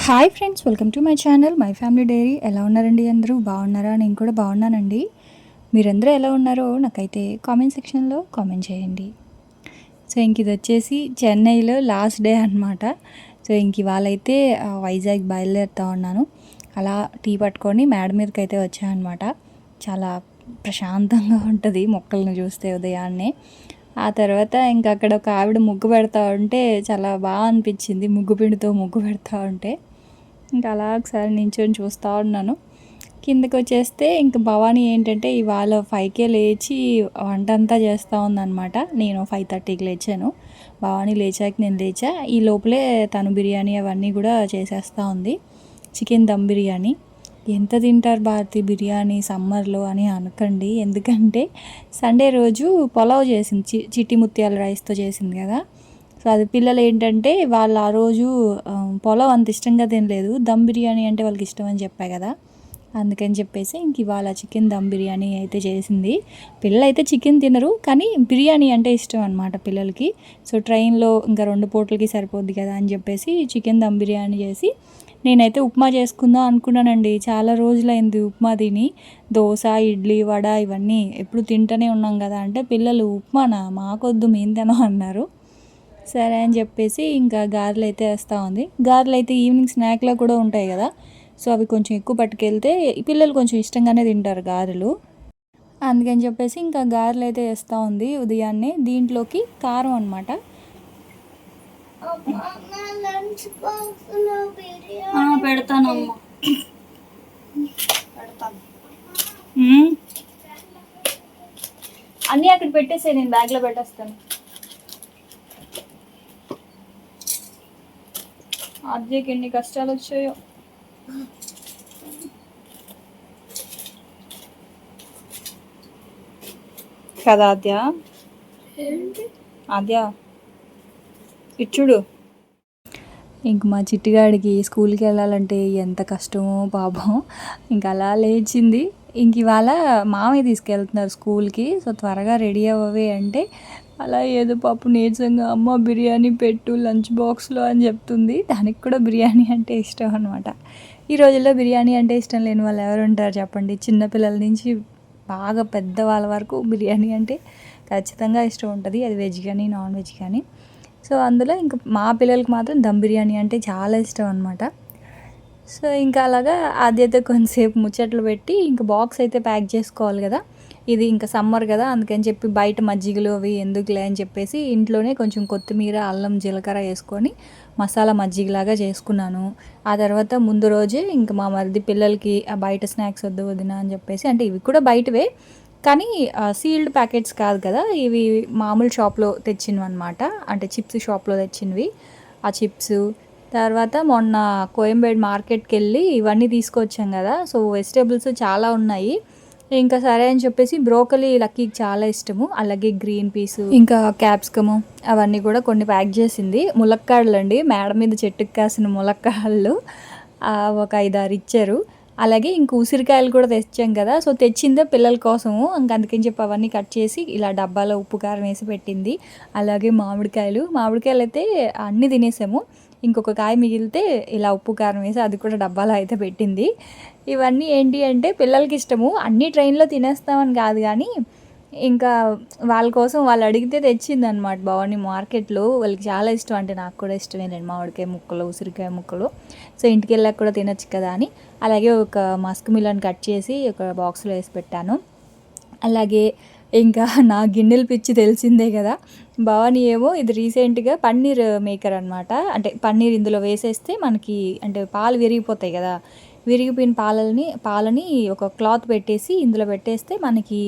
Hi friends welcome to my channel my family diary. ఎలా ఉన్నారండి అందరూ? బాగున్నారా? నేను కూడా బాగున్నానండి. మీరందరూ ఎలా ఉన్నారో నాకైతే కామెంట్ సెక్షన్లో కామెంట్ చేయండి. సో ఇంక ఇది వచ్చేసి చెన్నైలో లాస్ట్ డే అనమాట సో ఇంక ఇవాళైతే వైజాగ్ బయలుదేరుతా ఉన్నాను. అలా టీ పట్టుకొని మేడ మీదకి అయితే వచ్చానమాట చాలా ప్రశాంతంగా ఉంటుంది మొక్కలను చూస్తే ఉదయాన్నే. ఆ తర్వాత ఇంకా అక్కడ ఒక ఆవిడ ముగ్గు పెడతా ఉంటే చాలా బాగా అనిపించింది. ముగ్గు పిండితో ముగ్గు పెడతా ఉంటే. ఇంకా అలా ఒకసారి నించొని చూస్తూ ఉన్నాను. కిందకు వచ్చేస్తే ఇంక భవానీ ఏంటంటే ఇవాళ ఫైవ్కే లేచి వంట అంతా చేస్తూ ఉందన్నమాట. నేను ఫైవ్ థర్టీకి లేచాను. భవానీ లేచాక నేను లేచా. ఈ లోపలే తను బిర్యానీ అవన్నీ కూడా చేసేస్తూ ఉంది. చికెన్ దమ్ బిర్యానీ. ఎంత తింటారు భారతి బిర్యానీ సమ్మర్లో అని అనకండి. ఎందుకంటే సండే రోజు పులావ్ చేసింది చి చిట్టి ముత్యాల రైస్తో చేసింది కదా. సో అది పిల్లలు ఏంటంటే వాళ్ళు ఆ రోజు ఆ, అంత ఇష్టంగా తినలేదు. దమ్ బిర్యానీ అంటే వాళ్ళకి ఇష్టం అని చెప్పా కదా. అందుకని చెప్పేసి ఇంక ఇవాళ చికెన్ దమ్ బిర్యానీ అయితే చేసింది. పిల్లలు అయితే చికెన్ తినరు కానీ బిర్యానీ అంటే ఇష్టం అనమాట పిల్లలకి. సో ట్రైన్లో ఇంకా రెండు పూటలకి సరిపోద్ది కదా అని చెప్పేసి చికెన్ దమ్ బిర్యానీ చేసి నేనైతే ఉప్మా చేసుకుందాం అనుకున్నానండి. చాలా రోజులైంది ఉప్మా తిని. దోశ ఇడ్లీ వడ ఇవన్నీ ఎప్పుడు తింటూనే ఉన్నాం కదా అంటే పిల్లలు ఉప్మానా? మాకొద్దు మేము తినం అన్నారు. సరే అని చెప్పేసి ఇంకా గారెలు అయితే వేస్తూ ఉంది. గారెలు అయితే ఈవినింగ్ స్నాక్లో కూడా ఉంటాయి కదా. సో అవి కొంచెం ఎక్కువ పట్టుకెళ్తే ఈ పిల్లలు కొంచెం ఇష్టంగానే తింటారు గారెలు. అందుకని చెప్పేసి ఇంకా గారెలు అయితే వేస్తూ ఉంది ఉదయాన్నే. దీంట్లోకి కారం అనమాట లంచ్ బాక్స్లో బిర్యానీ. పెడతానమ్మా పెడతాను అన్నీ అక్కడ పెట్టేసే నేను బ్యాగ్లో పెట్టేస్తాను. అద్దెకి ఎన్ని కష్టాలు వచ్చాయో. కదా ఆద్య? ఏంటి? ఆద్య ఇచ్చుడు ఇంక మా చిట్టిగాడికి స్కూల్కి వెళ్ళాలంటే ఎంత కష్టమో పాపం. ఇంక అలా లేచింది. ఇంక ఇవాళ మామయ్య తీసుకెళ్తున్నారు స్కూల్కి. సో త్వరగా రెడీ అవ్వవే అంటే అలా ఏదో పాపం నీరసంగా అమ్మ బిర్యానీ పెట్టు లంచ్ బాక్స్లో అని చెప్తుంది. దానికి కూడా బిర్యానీ అంటే ఇష్టం అనమాట ఈ రోజుల్లో బిర్యానీ అంటే ఇష్టం లేని వాళ్ళు ఎవరు ఉంటారు చెప్పండి? చిన్నపిల్లల నుంచి బాగా పెద్ద వాళ్ళ వరకు బిర్యానీ అంటే ఖచ్చితంగా ఇష్టం ఉంటుంది. అది వెజ్ కానీ నాన్ వెజ్ కానీ. సో అందులో ఇంకా మా పిల్లలకి మాత్రం దమ్ బిర్యానీ అంటే చాలా ఇష్టం అనమాట సో ఇంకా అలాగా అదైతే కొంతసేపు ముచ్చట్లు పెట్టి ఇంకా బాక్స్ అయితే ప్యాక్ చేసుకోవాలి కదా. ఇది ఇంకా సమ్మర్ కదా అందుకని చెప్పి బయట మజ్జిగలు అవి ఎందుకులే అని చెప్పేసి ఇంట్లోనే కొంచెం కొత్తిమీర అల్లం జీలకర్ర వేసుకొని మసాలా మజ్జిగలాగా చేసుకున్నాను. ఆ తర్వాత ముందు రోజే ఇంకా మా మరిది పిల్లలకి ఆ బయట స్నాక్స్ వద్దు వదినా అని చెప్పేసి అంటే ఇవి కూడా బయటవే కానీ సీల్డ్ ప్యాకెట్స్ కాదు కదా ఇవి మామూలు షాప్లో తెచ్చినవి అనమాట అంటే చిప్స్ షాప్లో తెచ్చినవి ఆ చిప్స్. తర్వాత మొన్న కోయంబేడ్ మార్కెట్కి వెళ్ళి ఇవన్నీ తీసుకొచ్చాం కదా సో వెజిటేబుల్స్ చాలా ఉన్నాయి. ఇంకా సరే అని చెప్పేసి బ్రోకలీ లక్కీకి చాలా ఇష్టము. అలాగే గ్రీన్ పీస్ ఇంకా క్యాప్సికము అవన్నీ కూడా కొన్ని ప్యాక్ చేసింది. ములక్కాడలు అండి మేడ మీద చెట్టుకు కాసిన ములక్కాడలు ఒక ఐదారు ఇచ్చారు. అలాగే ఇంక ఉసిరికాయలు కూడా తెచ్చాం కదా. సో తెచ్చిందే పిల్లల కోసము. ఇంకా అందుకని చెప్పి అవన్నీ కట్ చేసి ఇలా డబ్బాలో ఉప్పు కారం వేసి పెట్టింది. అలాగే మామిడికాయలు. మామిడికాయలు అయితే అన్నీ తినేసాము. ఇంకొక కాయ మిగిలితే ఇలా ఉప్పు కారం వేసి అది కూడా డబ్బాలో అయితే పెట్టింది. ఇవన్నీ ఏంటి అంటే పిల్లలకి ఇష్టము. అన్నీ ట్రైన్లో తినేస్తామని కాదు కానీ ఇంకా వాళ్ళ కోసం వాళ్ళు అడిగితే తెచ్చింది అనమాట భవానీ మార్కెట్లో. వాళ్ళకి చాలా ఇష్టం అంటే నాకు కూడా ఇష్టమే. నేను మామిడికాయ ముక్కలు ఉసిరికాయ ముక్కలు. సో ఇంటికి వెళ్ళాక కూడా తినొచ్చు కదా అని. అలాగే ఒక మస్క్ మిలన్ కట్ చేసి ఒక బాక్స్లో వేసి పెట్టాను. అలాగే ఇంకా నా గిన్నెలు పిచ్చి తెలిసిందే కదా. భవానీ ఏమో ఇది రీసెంట్గా పన్నీర్ మేకర్ అనమాట అంటే పన్నీర్ ఇందులో వేసేస్తే మనకి అంటే పాలు విరిగిపోతాయి కదా. విరిగిపోయిన పాలని పాలని ఒక క్లాత్ పెట్టేసి ఇందులో పెట్టేస్తే మనకి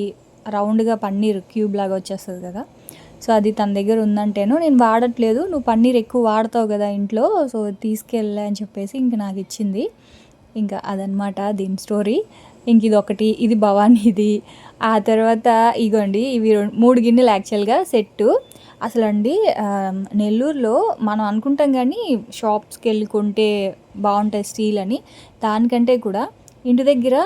రౌండ్గా పన్నీర్ క్యూబ్ లాగా వచ్చేస్తుంది కదా. సో అది తన దగ్గర ఉందంటేను నేను వాడట్లేదు. నువ్వు పన్నీర్ ఎక్కువ వాడతావు కదా ఇంట్లో సో తీసుకెళ్ళా అని చెప్పేసి ఇంక నాకు ఇచ్చింది. ఇంకా అదనమాట దీని స్టోరీ. ఇంక ఇది ఒకటి ఇది భవానీది ఆ తర్వాత ఇగోండి ఇవి రెండు- మూడు గిన్నెలు యాక్చువల్గా సెట్టు. అసలు అండి నెల్లూరులో మనం అనుకుంటాం కానీ షాప్స్కి వెళ్ళి కొంటే బాగుంటాయి స్టీల్ అని. దానికంటే కూడా ఇంటి దగ్గర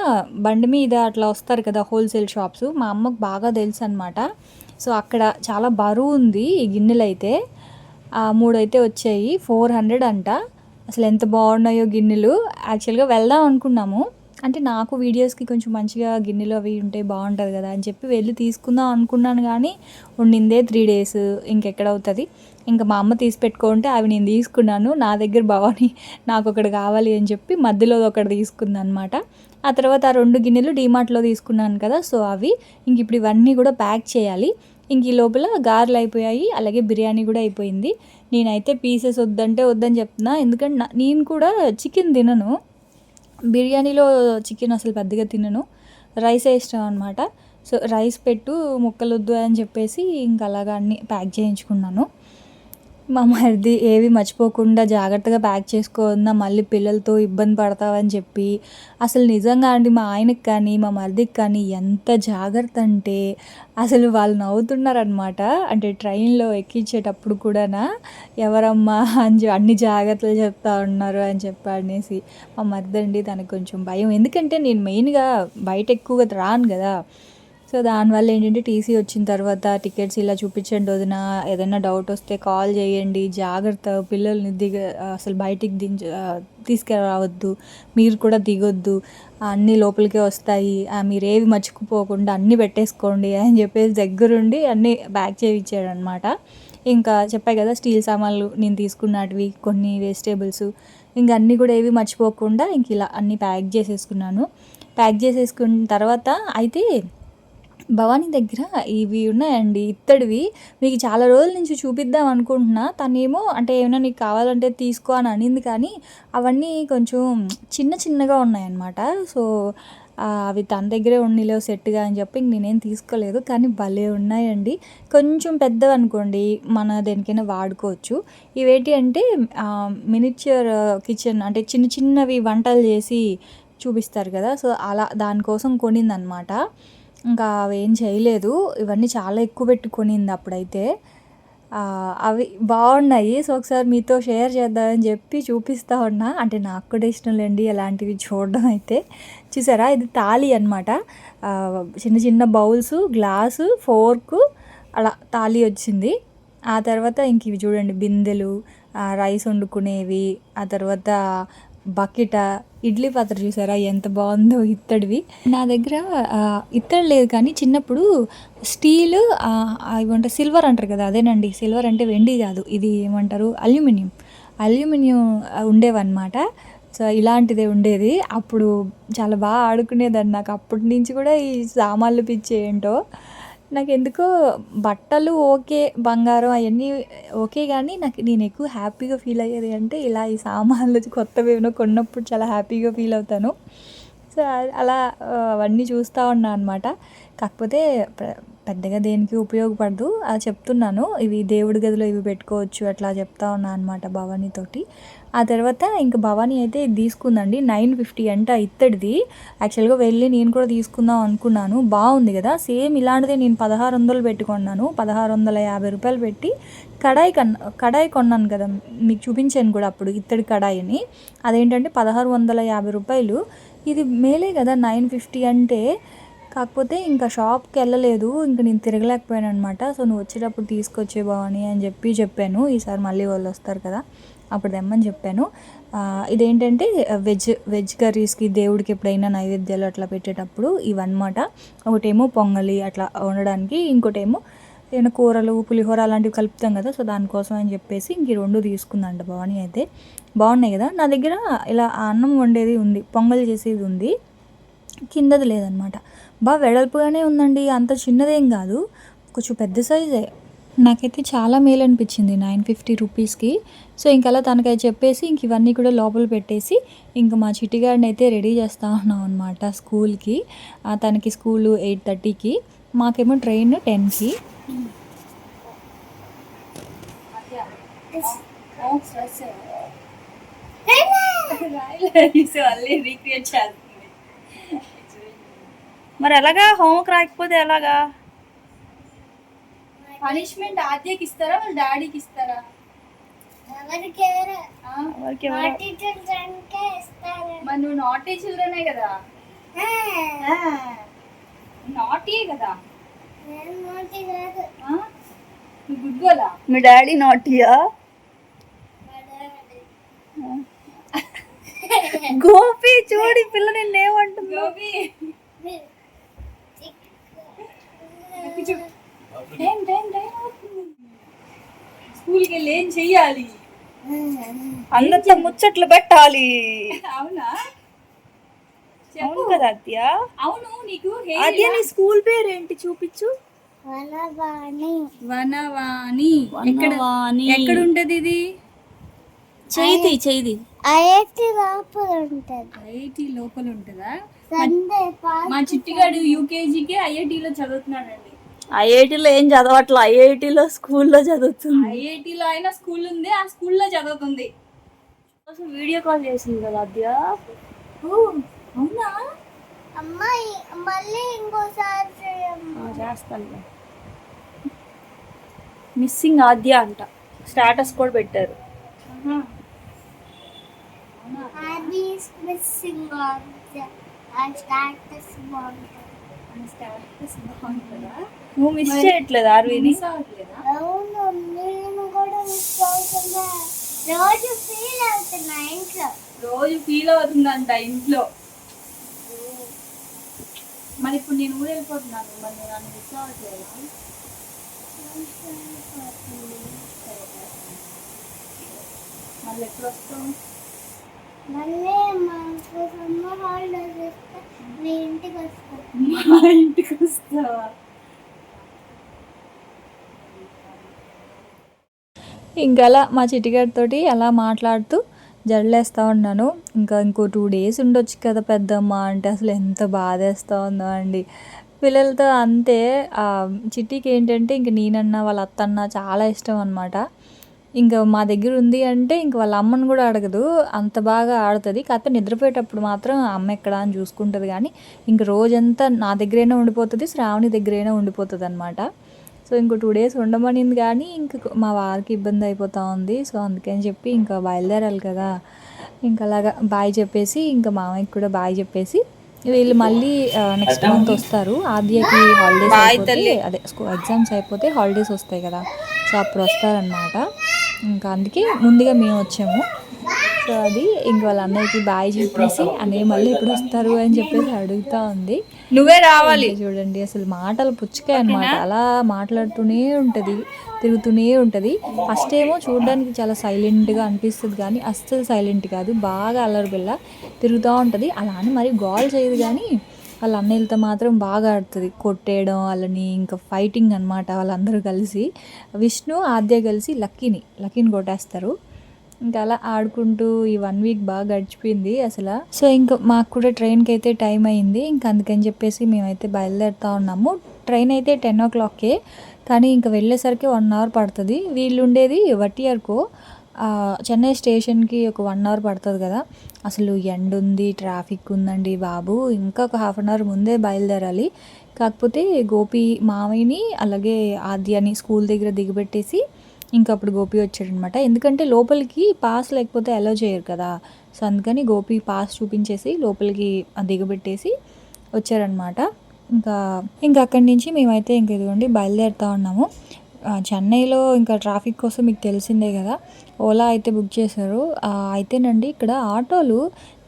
బండి మీద అట్లా వస్తారు కదా హోల్సేల్ షాప్స్ మా అమ్మకు బాగా తెలుసు అనమాట సో అక్కడ చాలా బరువు ఉంది ఈ గిన్నెలు అయితే ఆ మూడైతే వచ్చాయి ఫోర్ హండ్రెడ్ అంట. అసలు ఎంత బాగున్నాయో గిన్నెలు. యాక్చువల్గా వెళ్దాం అనుకున్నాము. అంటే నాకు వీడియోస్కి కొంచెం మంచిగా గిన్నెలు అవి ఉంటే బాగుంటుంది కదా అని చెప్పి వెళ్ళి తీసుకుందాం అనుకున్నాను కానీ ఉండిందే త్రీ డేస్ ఇంకెక్కడ అవుతుంది ఇంకా మా అమ్మ తీసి పెట్టుకుంటే అవి నేను తీసుకున్నాను. నా దగ్గర భవాని నాకు ఒకటి కావాలి అని చెప్పి మధ్యలో ఒకటి తీసుకుంది అనమాట ఆ తర్వాత ఆ రెండు గిన్నెలు డీమార్ట్లో తీసుకున్నాను కదా సో అవి ఇంక ఇప్పుడు ఇవన్నీ కూడా ప్యాక్ చేయాలి. ఇంక ఈ లోపల గారెలు అయిపోయాయి అలాగే బిర్యానీ కూడా అయిపోయింది. నేనైతే పీసెస్ వద్దంటే వద్దని చెప్తున్నా. ఎందుకంటే నా- నేను కూడా చికెన్ తినను. బిర్యానీలో చికెన్ అసలు పెద్దగా తినను. రైసే ఇష్టం అనమాట సో రైస్ పెట్టు ముక్కలు వద్దు అని చెప్పేసి ఇంకా అలాగా అన్ని ప్యాక్ చేయించుకున్నాను. మా మరిది ఏవి మర్చిపోకుండా జాగ్రత్తగా ప్యాక్ చేసుకున్నా మళ్ళీ పిల్లలతో ఇబ్బంది పడతావని చెప్పి. అసలు నిజంగా అండి మా ఆయనకి కానీ మా మరిదికి కానీ ఎంత జాగ్రత్త అంటే అసలు వాళ్ళు నవ్వుతున్నారనమాట అంటే ట్రైన్లో ఎక్కించేటప్పుడు కూడానా ఎవరమ్మా అని అన్ని జాగ్రత్తలు చెప్తా ఉన్నారు అని చెప్పి అనేసి మా మరిదండి తనకు కొంచెం భయం. ఎందుకంటే నేను మెయిన్గా బయట ఎక్కువగా రాను కదా. సో దానివల్ల ఏంటంటే టీసీ వచ్చిన తర్వాత టికెట్స్ ఇలా చూపించండి వదిన ఏదైనా డౌట్ వస్తే కాల్ చేయండి జాగ్రత్త పిల్లల్ని దిగ అసలు బయటికి దించ తీసుకురావద్దు మీరు కూడా దిగొద్దు అన్నీ లోపలికే వస్తాయి మీరేవి మీరు ఏవి మర్చిపోకుండా అన్నీ పెట్టేసుకోండి అని చెప్పేసి దగ్గరుండి అన్నీ బ్యాక్ చేయించాడు అనమాట ఇంకా చెప్పాయి కదా స్టీల్ సామాన్లు నేను తీసుకున్నటివి కొన్ని వెజిటేబుల్స్ ఇంకా అన్నీ కూడా ఏవి మర్చిపోకుండా ఇంక ఇలా అన్నీ ప్యాక్ చేసేసుకున్నాను. ప్యాక్ చేసేసుకున్న తర్వాత అయితే భవానీ దగ్గర ఇవి ఉన్నాయండి ఇత్తడివి. మీకు చాలా రోజుల నుంచి చూపిద్దాం అనుకుంటున్నా. తనేమో అంటే ఏమైనా నీకు కావాలంటే తీసుకో అని అనింది కానీ అవన్నీ కొంచెం చిన్న చిన్నగా ఉన్నాయన్నమాట. సో అవి తన దగ్గరే ఉండిలేవు సెట్గా అని చెప్పి నేనేం తీసుకోలేదు. కానీ భలే ఉన్నాయండి. కొంచెం పెద్దవి అనుకోండి మన దేనికైనా వాడుకోవచ్చు. ఇవేంటి అంటే మినిచర్ కిచెన్ అంటే చిన్న చిన్నవి వంటలు చేసి చూపిస్తారు కదా. సో అలా దానికోసం కొనిందనమాట ఇంకా అవేం చేయలేదు. ఇవన్నీ చాలా ఎక్కువ పెట్టుకొనింది అప్పుడైతే. అవి బాగున్నాయి. సో ఒకసారి మీతో షేర్ చేద్దామని చెప్పి చూపిస్తా ఉన్నా. అంటే నాకు కూడా ఇష్టం లేండి అలాంటివి చూడడం అయితే. చూసారా? ఇది తాళి అనమాట చిన్న చిన్న బౌల్స్ గ్లాసు ఫోర్కు అలా తాళి వచ్చింది. ఆ తర్వాత ఇంక ఇవి చూడండి బిందెలు రైస్ వండుకునేవి ఆ తర్వాత బకెట ఇడ్లీ పాత్ర చూసారా? ఎంత బాగుందో ఇత్తడివి. నా దగ్గర ఇత్తడి లేదు కానీ చిన్నప్పుడు స్టీల్ ఏమంటారు సిల్వర్ అంటారు కదా అదేనండి. సిల్వర్ అంటే వెండి కాదు. ఇది ఏమంటారు అల్యూమినియం. అల్యూమినియం ఉండేవన్నమాట. సో ఇలాంటిదే ఉండేది. అప్పుడు చాలా బాగా ఆడుకునేదాన్ని. నాకు అప్పటి నుంచి కూడా ఈ సామాన్లు పిచ్చి ఏంటో. నాకు ఎందుకో బట్టలు ఓకే బంగారం అవన్నీ ఓకే కానీ నాకు నేను ఎక్కువ హ్యాపీగా ఫీల్ అయ్యేది అంటే ఇలా ఈ సామాన్లు కొత్తవి ఏమైనా కొన్నప్పుడు చాలా హ్యాపీగా ఫీల్ అవుతాను. సో అలా అవన్నీ చూస్తూ ఉన్నా అనమాట కాకపోతే ప్ర- పెద్దగా దేనికి ఉపయోగపడదు. అది చెప్తున్నాను ఇవి దేవుడి గదిలో ఇవి పెట్టుకోవచ్చు అట్లా చెప్తా ఉన్నా అనమాట భవానీతోటి ఆ తర్వాత ఇంకా భవానీ అయితే ఇది తీసుకుందండి నైన్ ఫిఫ్టీ అంట ఇత్తడిది. యాక్చువల్గా వెళ్ళి నేను కూడా తీసుకుందాం అనుకున్నాను బాగుంది కదా. సేమ్ ఇలాంటిదే నేను పదహారు వందలు పెట్టుకున్నాను పదహారు వందల యాభై రూపాయలు పెట్టి కడాయి కన్ కడాయి కొన్నాను కదా మీకు చూపించాను కూడా అప్పుడు ఇత్తడి కడాయిని. అదేంటంటే పదహారు వందల యాభై రూపాయలు. ఇది మేలే కదా నైన్ ఫిఫ్టీ అంటే కాకపోతే ఇంకా షాప్కి వెళ్ళలేదు. ఇంకా నేను తిరగలేకపోయాను అనమాట సో నువ్వు వచ్చేటప్పుడు తీసుకొచ్చే బావని అని చెప్పి చెప్పాను. ఈసారి మళ్ళీ వాళ్ళు వస్తారు కదా అప్పుడు తెమ్మని చెప్పాను. ఇదేంటంటే వెజ్ వెజ్ కర్రీస్కి దేవుడికి ఎప్పుడైనా నైవేద్యాలు అట్లా పెట్టేటప్పుడు ఇవన్నమాట. ఒకటేమో పొంగలి అట్లా వండడానికి ఇంకోటేమో ఏమైనా కూరలు పులిహోర అలాంటివి కలుపుతాం కదా సో దానికోసం అని చెప్పేసి ఇంక రెండు తీసుకుందంట భవాని అయితే. బాగున్నాయి కదా? నా దగ్గర ఇలా అన్నం వండేది ఉంది పొంగల్ చేసేది ఉంది. కిందది లేదనమాట బాగా వెడల్పుగానే ఉందండి అంత చిన్నదేం కాదు కొంచెం పెద్ద సైజే నాకైతే చాలా మేలు అనిపించింది నైన్ ఫిఫ్టీ రూపీస్కి సో ఇంక అలా తనకైతే చెప్పేసి ఇంక ఇవన్నీ కూడా లోపల పెట్టేసి ఇంక మా చిట్టిగాడిని అయితే రెడీ చేస్తా ఉన్నాం అనమాట స్కూల్కి ఆ, తనకి స్కూలు ఎయిట్ థర్టీకి మాకేమో ట్రైన్ టెన్కి మరి ఎలాగా? హోంవర్క్ రాకపోతే ఎలాగా? పనిష్మెంట్ ఆద్యకి ఇస్తారా? వాళ్ళ డాడీకి ఇస్తారా? మరి నువ్వు నాటీ చిల్డ్రనే కదా? నాటీ కదా? నేను గుడ్ గోలా మీ డాడీ నాటియా గోపి చూడు పిల్ల నిన్ను ఏమంటుంది స్కూల్కి వెళ్ళి ఏం చెయ్యాలి? అందరితో ముచ్చట్లు పెట్టాలి. అవునా? అవును కదా అద్య. అవును నీకు అద్య నీ స్కూల్ పేరు ఏంటి చూపించు వనవాణి. వనవాణి. ఎక్కడ. ఎక్కడ ఉంటది ఇది? చేతి చేది ఐఐటి లోపల ఉంటది ఐఐటి లోపల ఉంటుందా మా చిట్టిగాడు యూకేజీకి ఐఐటిలో చదువుతున్నాడండి. ఐఐటిలో ఏం చదవట్లే? ఐఐటిలో స్కూల్లో చదువుతుంది. ఐఐటిలో అయినా స్కూల్ ఉంది ఆ స్కూల్లో చదువుతుంది. వీడియో కాల్ చేసింది కదా అద్య? అవునా? అమ్మాయి మళ్ళీ ఇంకోసారి చేయమ్మా. చేస్తాను మిస్సింగ్ ఆద్య అంట. స్టేటస్ కూడా పెట్టారు. మిస్సింగ్ ఆ స్టాటస్ బాగుంటుంది? నువ్వు మిస్ చేయట్లేదు ఆర్వీని? రోజు ఫీల్ అవుతున్నా ఇంట్లో. రోజు ఫీల్ అవుతుందంట ఇంట్లో. మరి ఇప్పుడు నేను ఊరు వెళ్ళిపోతున్నాను మరి నేను నన్ను మిస్ అవ్వట్లేదు? మళ్ళీ ఎప్పుడు వస్తావు మళ్ళీ మాకు సమ్మర్ హాలిడేస్ ఇస్తే మీ ఇంటికి వస్తాను మా ఇంటికి వస్తావా? ఇంకా అలా మా చిటిగాడితోటి అలా మాట్లాడుతూ జడలేస్తూ ఉన్నాను. ఇంకా ఇంకో టూ డేస్ ఉండొచ్చు కదా పెద్దమ్మ అంటే అసలు ఎంత బాధేస్తూ ఉందో అండి. పిల్లలతో అంతే చిట్టికి ఏంటంటే ఇంక నేనన్నా వాళ్ళ అత్తన్న చాలా ఇష్టం అనమాట ఇంకా మా దగ్గర ఉంది అంటే ఇంక వాళ్ళ అమ్మని కూడా అడగదు అంత బాగా ఆడుతుంది. కాకపోతే నిద్రపోయేటప్పుడు మాత్రం అమ్మ ఎక్కడ అని చూసుకుంటుంది కానీ ఇంక రోజంతా నా దగ్గరైనా ఉండిపోతుంది శ్రావణి దగ్గరైనా ఉండిపోతుంది అనమాట సో ఇంకో టూ డేస్ ఉండమనింది కానీ ఇంక మా వారికి ఇబ్బంది అయిపోతూ ఉంది. సో అందుకని చెప్పి ఇంకా బయలుదేరాలి కదా. ఇంకా అలాగా బాయ్ చెప్పేసి ఇంకా మామయ్యకి కూడా బాయ్ చెప్పేసి వీళ్ళు మళ్ళీ నెక్స్ట్ మంత్ వస్తారు. ఆద్యకి హాలిడేస్ అయిపోతే అదే స్కూల్ ఎగ్జామ్స్ అయిపోతే హాలిడేస్ వస్తాయి కదా. సో అప్పుడు వస్తారనమాట ఇంకా అందుకే ముందుగా మేము వచ్చాము. సో అది ఇంక వాళ్ళ అన్నయ్యకి బాయ్ చెప్పేసి అన్నయ్య మళ్ళీ ఎప్పుడు వస్తారు అని చెప్పేసి అడుగుతా ఉంది. నువ్వే రావాలి. చూడండి అసలు మాటలు పుచ్చుకాయ అనమాట అలా మాట్లాడుతూనే ఉంటుంది తిరుగుతూనే ఉంటుంది. ఫస్ట్ ఏమో చూడడానికి చాలా సైలెంట్గా అనిపిస్తుంది కానీ అస్సలు సైలెంట్ కాదు బాగా అల్లరి పిల్ల తిరుగుతూ ఉంటుంది. అలా అని మరి గోల్ చేయదు కానీ వాళ్ళ అన్నయ్యలతో మాత్రం బాగా ఆడుతుంది. కొట్టేయడం వాళ్ళని ఇంకా ఫైటింగ్ అనమాట వాళ్ళందరూ కలిసి. విష్ణు ఆద్య కలిసి లక్కీని లక్కీని కొట్టేస్తారు. ఇంకా అలా ఆడుకుంటూ ఈ వన్ వీక్ బాగా గడిచిపోయింది అసలు. సో ఇంకా మాకు కూడా ట్రైన్కి అయితే టైం అయింది. ఇంకా అందుకని చెప్పేసి మేమైతే బయలుదేరుతా ఉన్నాము. ట్రైన్ అయితే టెన్ ఓ క్లాక్కే. కానీ ఇంకా వెళ్ళేసరికి వన్ అవర్ పడుతుంది. వీళ్ళు ఉండేది వటియర్కో చెన్నై స్టేషన్కి ఒక వన్ అవర్ పడుతుంది కదా. అసలు ఎండ ఉంది ట్రాఫిక్ ఉందండి బాబు. ఇంకా ఒక హాఫ్ అన్ అవర్ ముందే బయలుదేరాలి. కాకపోతే గోపి మావయ్యని అలాగే ఆద్యాని స్కూల్ దగ్గర దిగబెట్టేసి ఇంకా అప్పుడు గోపి వచ్చాడనమాట. ఎందుకంటే లోపలికి పాస్ లేకపోతే అలో చేయరు కదా. సో అందుకని గోపి పాస్ చూపించేసి లోపలికి దిగబెట్టేసి వచ్చారనమాట. ఇంకా ఇంకా అక్కడి నుంచి మేమైతే ఇంక ఇదిగోండి బయలుదేరుతా ఉన్నాము. చెన్నైలో ఇంకా ట్రాఫిక్ కోసం మీకు తెలిసిందే కదా. ఓలా అయితే బుక్ చేశారు. అయితేనండి ఇక్కడ ఆటోలు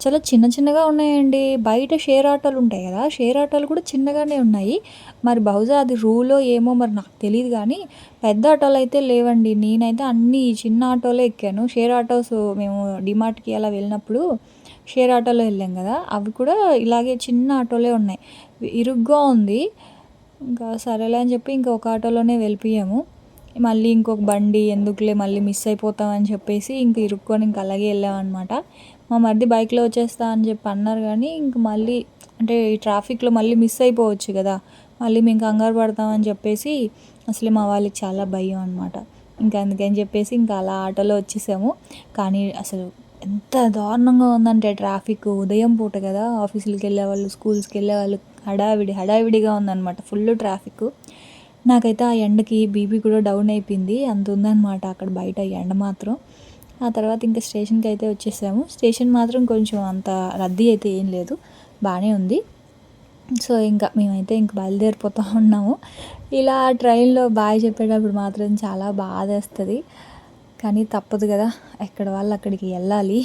చాలా చిన్న చిన్నగా ఉన్నాయండి. బయట షేర్ ఆటోలు ఉంటాయి కదా షేర్ ఆటోలు కూడా చిన్నగానే ఉన్నాయి. మరి బహుశా అది రూలో ఏమో మరి నాకు తెలియదు కానీ పెద్ద ఆటోలు అయితే లేవండి. నేనైతే అన్ని చిన్న ఆటోలే ఎక్కాను. షేర్ ఆటోస్ మేము డిమార్ట్కి అలా వెళ్ళినప్పుడు షేర్ ఆటోలో వెళ్ళాం కదా అవి కూడా ఇలాగే చిన్న ఆటోలే ఉన్నాయి. ఇరుగ్గా ఉంది. ఇంకా సరేలే అని చెప్పి ఇంకా ఒక ఆటోలోనే వెళ్ళిపోయాము. మళ్ళీ ఇంకొక బండి ఎందుకులే మళ్ళీ మిస్ అయిపోతామని చెప్పేసి ఇంక ఇరుక్కొని ఇంక అలాగే వెళ్ళామన్నమాట మా మరిది బైక్లో వచ్చేస్తా అని చెప్పి అన్నారు కానీ ఇంక మళ్ళీ అంటే ఈ ట్రాఫిక్లో మళ్ళీ మిస్ అయిపోవచ్చు కదా. మళ్ళీ మేము కంగారు పడతామని చెప్పేసి అసలు మా వాళ్ళకి చాలా భయం అనమాట ఇంకా అందుకని చెప్పేసి ఇంకా అలా ఆటోలో వచ్చేసాము. కానీ అసలు ఎంత దారుణంగా ఉందంటే ట్రాఫిక్ ఉదయం పూట కదా ఆఫీసులకి వెళ్ళే వాళ్ళు స్కూల్స్కి వెళ్ళే వాళ్ళు హడావిడి హడావిడిగా ఉందన్నమాట. ఫుల్ ట్రాఫిక్ నాకైతే ఆ ఎండకి బీపీ కూడా డౌన్ అయిపోయింది. అంత ఉందన్నమాట అక్కడ బయట ఎండ మాత్రం. ఆ తర్వాత ఇంకా స్టేషన్కి అయితే వచ్చేసాము. స్టేషన్ మాత్రం కొంచెం అంత రద్దీ అయితే ఏం లేదు. బాగానే ఉంది. సో ఇంకా మేమైతే ఇంక బయలుదేరిపోతూ ఉన్నాము. ఇలా ట్రైన్లో బాయ్ చెప్పేటప్పుడు మాత్రం చాలా బాధేస్తుంది కానీ తప్పదు కదా ఎక్కడ వాళ్ళు అక్కడికి వెళ్ళాలి.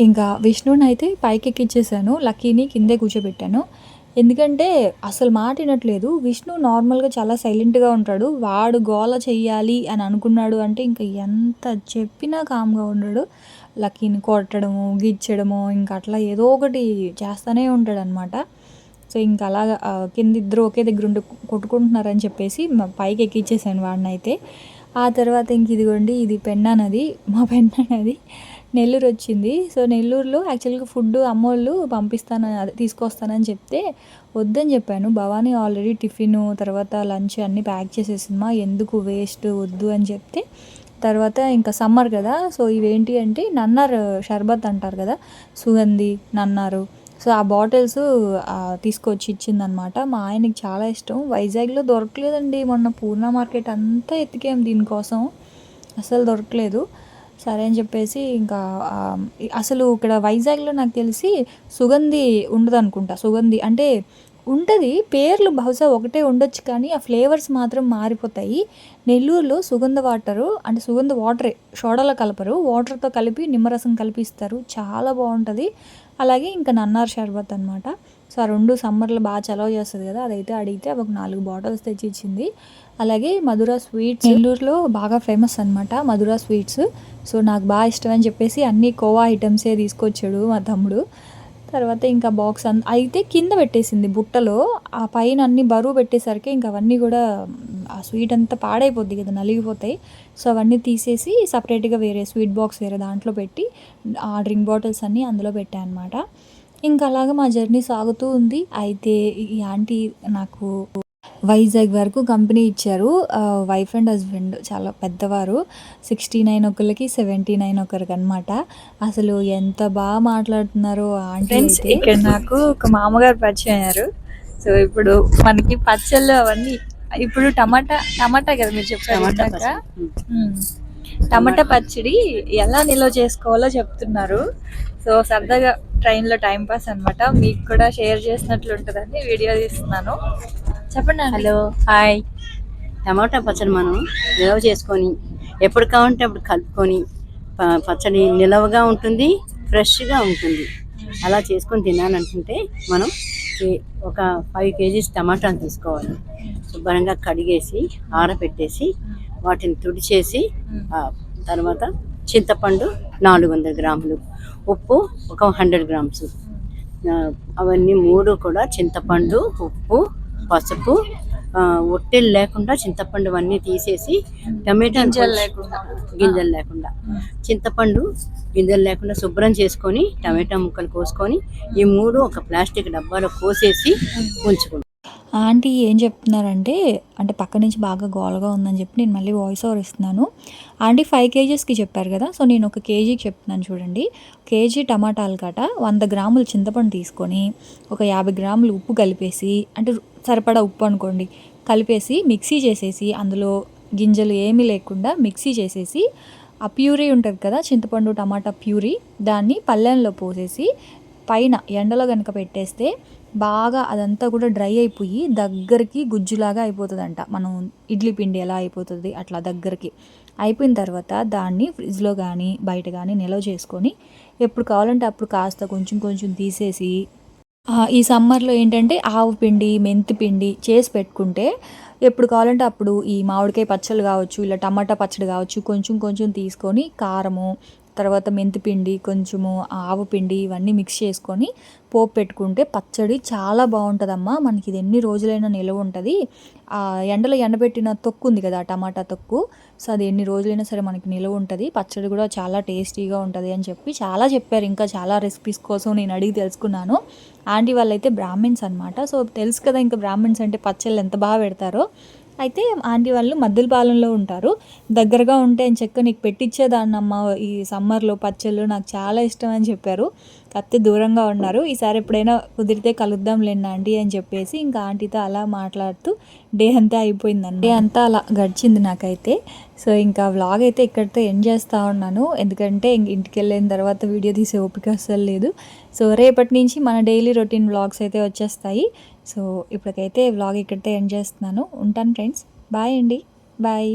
ఇంకా విష్ణుని అయితే పైకి ఎక్కిచ్చేసాను లక్కీని కిందే కూర్చోబెట్టాను. ఎందుకంటే అసలు మాట వినట్లేదు. విష్ణు నార్మల్గా చాలా సైలెంట్గా ఉంటాడు. వాడు గోల చెయ్యాలి అని అనుకున్నాడు అంటే ఇంకా ఎంత చెప్పినా కామ్గా ఉండడు. లక్కీని కొట్టడము గిచ్చడము ఇంకా అట్లా ఏదో ఒకటి చేస్తూనే ఉంటాడు అనమాట సో ఇంకా అలా కింద ఇద్దరు ఒకే దగ్గర ఉండి కొట్టుకుంటున్నారని చెప్పేసి మా పైకి ఎక్కిచ్చేసాను వాడిని అయితే ఆ తర్వాత ఇంక ఇదిగోండి ఇది పెన్నానది మా పెన్నానది నెల్లూరు వచ్చింది సో నెల్లూరులో యాక్చువల్గా ఫుడ్ అమ్మోళ్ళు పంపిస్తానని అదే తీసుకొస్తానని చెప్తే వద్దని చెప్పాను. భవానీ ఆల్రెడీ టిఫిన్ తర్వాత లంచ్ అన్నీ ప్యాక్ చేసేసింది ఎందుకు వేస్ట్ వద్దు అని చెప్తే తర్వాత ఇంకా సమ్మర్ కదా సో ఇవేంటి అంటే నన్నార్ షర్బత్ అంటారు కదా సుగంధి నన్నారు. సో ఆ బాటిల్స్ తీసుకొచ్చి ఇచ్చిందనమాట. మా ఆయనకి చాలా ఇష్టం. వైజాగ్లో దొరకలేదండి మొన్న పూర్ణ మార్కెట్ అంతా ఎతికాం దీనికోసం. అసలు దొరకలేదు. సరే అని చెప్పేసి ఇంకా అసలు ఇక్కడ వైజాగ్లో నాకు తెలిసి సుగంధి ఉండదు అనుకుంటా సుగంధి అంటే ఉంటుంది పేర్లు బహుశా ఒకటే ఉండొచ్చు కానీ ఆ ఫ్లేవర్స్ మాత్రం మారిపోతాయి. నెల్లూరులో సుగంధ వాటరు అంటే సుగంధ వాటరే సోడాలో కలపరు. వాటర్తో కలిపి నిమ్మరసం కలిపిస్తారు. చాలా బాగుంటుంది. అలాగే ఇంకా నన్నార్ షర్బత్ అనమాట సో ఆ రెండు సమ్మర్లో బాగా చలవ చేస్తుంది కదా అదైతే అడిగితే ఒక నాలుగు బాటిల్స్ తెచ్చి ఇచ్చింది అలాగే మధుర స్వీట్స్ నెల్లూరులో బాగా ఫేమస్ అనమాట మధుర స్వీట్స్. సో నాకు బాగా ఇష్టం అని చెప్పేసి అన్ని కోవా ఐటమ్సే తీసుకొచ్చాడు మా తమ్ముడు. తర్వాత ఇంకా బాక్స్ అన్ అయితే కింద పెట్టేసింది బుట్టలో ఆ పైన అన్ని బరువు పెట్టేసరికి ఇంకా అవన్నీ కూడా ఆ స్వీట్ అంతా పాడైపోద్ది కదా నలిగిపోతాయి. సో అవన్నీ తీసేసి సపరేట్గా వేరే స్వీట్ బాక్స్ వేరే దాంట్లో పెట్టి ఆ డ్రింక్ బాటిల్స్ అన్నీ అందులో పెట్టాను అనమాట ఇంకా అలాగా మా జర్నీ సాగుతూ ఉంది. అయితే ఈ ఆంటీ నాకు వైజాగ్ వరకు కంపెనీ ఇచ్చారు. వైఫ్ అండ్ హస్బెండ్ చాలా పెద్దవారు. సిక్స్టీ నైన్ ఒకరికి సెవెంటీ నైన్ ఒకరికి అనమాట అసలు ఎంత బాగా మాట్లాడుతున్నారో ఆంటీ ఫ్రెండ్స్. ఇక్కడ నాకు ఒక మామగారు పరిచయం అయ్యారు. సో ఇప్పుడు మనకి పచ్చళ్ళు అవన్నీ ఇప్పుడు టమాటా టమాటా కదా మీరు చెప్పారు. టమాటా పచ్చడి ఎలా నిల్వ చేసుకోవాలో చెప్తున్నారు. సో సరదాగా ట్రైన్లో టైం పాస్ అనమాట మీకు కూడా షేర్ చేసినట్లు ఉంటుందని వీడియో తీస్తున్నాను. చెప్పండి. Hello hi. టమాటా పచ్చడి మనం నిలవ చేసుకొని ఎప్పుడు కావాలంటే అప్పుడు కలుపుకొని పచ్చడి నిలవగా ఉంటుంది ఫ్రెష్గా ఉంటుంది. అలా చేసుకొని తినాలనుకుంటే మనం ఒక ఫైవ్ కేజీస్ టమాటాలు తీసుకోవాలి. శుభ్రంగా కడిగేసి ఆరబెట్టేసి వాటిని తుడిచేసి తర్వాత చింతపండు నాలుగు వందల గ్రాములు. ఉప్పు ఒక హండ్రెడ్ గ్రామ్స్. అవన్నీ మూడు కూడా చింతపండు ఉప్పు పసుపు ఒట్టెలు లేకుండా చింతపండు అన్నీ తీసేసి టమాటా గింజలు లేకుండా. గింజలు లేకుండా. చింతపండు గింజలు లేకుండా శుభ్రం చేసుకొని టమాటా ముక్కలు కోసుకొని ఈ మూడు ఒక ప్లాస్టిక్ డబ్బాలో కోసేసి ఉంచుకుంటాం. ఆంటీ ఏం చెప్తున్నారంటే అంటే పక్క నుంచి బాగా గోలగా ఉందని చెప్పి నేను మళ్ళీ వాయిస్ ఓవర్ ఇస్తున్నాను. ఆంటీ ఫైవ్ కేజీస్కి చెప్పారు కదా సో నేను ఒక కేజీకి చెప్తున్నాను చూడండి. కేజీ టమాటాలు కట వంద గ్రాములు చింతపండు తీసుకొని ఒక యాభై గ్రాములు ఉప్పు కలిపేసి అంటే సరిపడా ఉప్పు అనుకోండి కలిపేసి మిక్సీ చేసేసి అందులో గింజలు ఏమీ లేకుండా మిక్సీ చేసేసి ఆ ప్యూరీ ఉంటుంది కదా చింతపండు టమాటా ప్యూరీ దాన్ని పల్లెంలో పోసేసి పైన ఎండలో కనుక పెట్టేస్తే బాగా అదంతా కూడా డ్రై అయిపోయి దగ్గరికి గుజ్జులాగా అయిపోతుందంట. మనం ఇడ్లీ పిండి ఎలా అయిపోతుంది అట్లా దగ్గరికి. అయిపోయిన తర్వాత దాన్ని ఫ్రిడ్జ్లో కానీ బయట కానీ నిల్వ చేసుకొని ఎప్పుడు కావాలంటే అప్పుడు కాస్త కొంచెం కొంచెం తీసేసి ఈ సమ్మర్లో ఏంటంటే ఆవు పిండి మెంతి పిండి చేసి పెట్టుకుంటే ఎప్పుడు కావాలంటే అప్పుడు ఈ మామిడికాయ పచ్చళ్ళు కావచ్చు ఇలా టమాటా పచ్చడి కావచ్చు కొంచెం కొంచెం తీసుకొని కారము తర్వాత మెంతిపిండి కొంచెము ఆవు పిండి ఇవన్నీ మిక్స్ చేసుకొని పోపు పెట్టుకుంటే పచ్చడి చాలా బాగుంటుందమ్మా. మనకి ఇది ఎన్ని రోజులైనా నిల్వ ఉంటుంది. ఆ ఎండలో ఎండబెట్టిన తొక్కు ఉంది కదా టమాటా తొక్కు. సో అది ఎన్ని రోజులైనా సరే మనకి నిలవ ఉంటుంది. పచ్చడి కూడా చాలా టేస్టీగా ఉంటుంది అని చెప్పి చాలా చెప్పారు. ఇంకా చాలా రెసిపీస్ కోసం నేను అడిగి తెలుసుకున్నాను. ఆంటీ వాళ్ళైతే బ్రాహ్మిన్స్ అనమాట సో తెలుసు కదా ఇంకా బ్రాహ్మిన్స్ అంటే పచ్చళ్ళు ఎంత బాగా పెడతారో. అయితే ఆంటీ వాళ్ళు మద్దెలపాలెంలో ఉంటారు. దగ్గరగా ఉంటే అని చెక్క నీకు పెట్టించేదాన్నమ్మ ఈ సమ్మర్లో పచ్చళ్ళు నాకు చాలా ఇష్టం అని చెప్పారు. కత్తి దూరంగా ఉన్నారు. ఈసారి ఎప్పుడైనా కుదిరితే కలుద్దాం లేండి ఆంటీ అని చెప్పేసి ఇంకా ఆంటీతో అలా మాట్లాడుతూ డే అంతా అయిపోయిందండి డే అంతా అలా గడిచింది నాకైతే. సో ఇంకా వ్లాగ్ అయితే ఇక్కడితో ఎండ్ చేస్తూ ఉన్నాను. ఎందుకంటే ఇంక ఇంటికి వెళ్ళిన తర్వాత వీడియో తీసే ఓపిక అస్సలు లేదు. సో రేపటి నుంచి మన డైలీ రొటీన్ వ్లాగ్స్ అయితే వచ్చేస్తాయి. సో ఇప్పటికైతే వ్లాగ్ ఇక్కడితో ఎండ్ చేస్తున్నాను. ఉంటాను ఫ్రెండ్స్ బాయ్ అండి. బాయ్